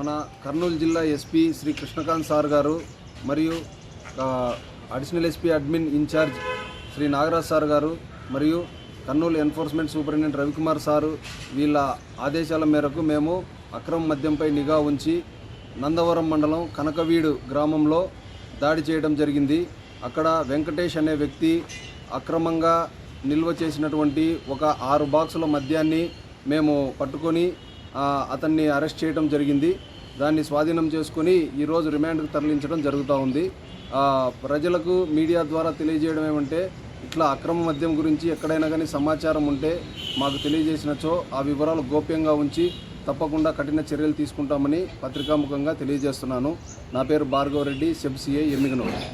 మన కర్నూలు జిల్లా SP Shri Krishnakanth sir గారు మరియు additional SP admin incharge Shri Nagaraj sir గారు మరియు Kurnool enforcement superintendent Ravikumar sir వీళ్ళ ఆదేశాల మేరకు మేము అక్రమ మద్యంపై నిఘా ఉంచి నందవరం మండలం కనకవీడు గ్రామంలో దాడి చేయడం జరిగింది. అక్కడ వెంకటేష్ అనే వ్యక్తి అక్రమంగా నిల్వ చేసినటువంటి ఒక ఆరు బాక్సుల మద్యాన్ని మేము పట్టుకొని అతన్ని అరెస్ట్ చేయడం జరిగింది. దాన్ని స్వాధీనం చేసుకొని ఈరోజు రిమాండ్కు తరలించడం జరుగుతూ ఉంది. ప్రజలకు మీడియా ద్వారా తెలియజేయడం ఏమంటే ఇట్లా అక్రమ మద్యం గురించి ఎక్కడైనా కానీ సమాచారం ఉంటే మాకు తెలియజేసినచో ఆ వివరాలు గోప్యంగా ఉంచి తప్పకుండా కఠిన చర్యలు తీసుకుంటామని పత్రికాముఖంగా తెలియజేస్తున్నాను. నా పేరు భార్గవరెడ్డి రెడ్డి ఎమ్మిగనూరు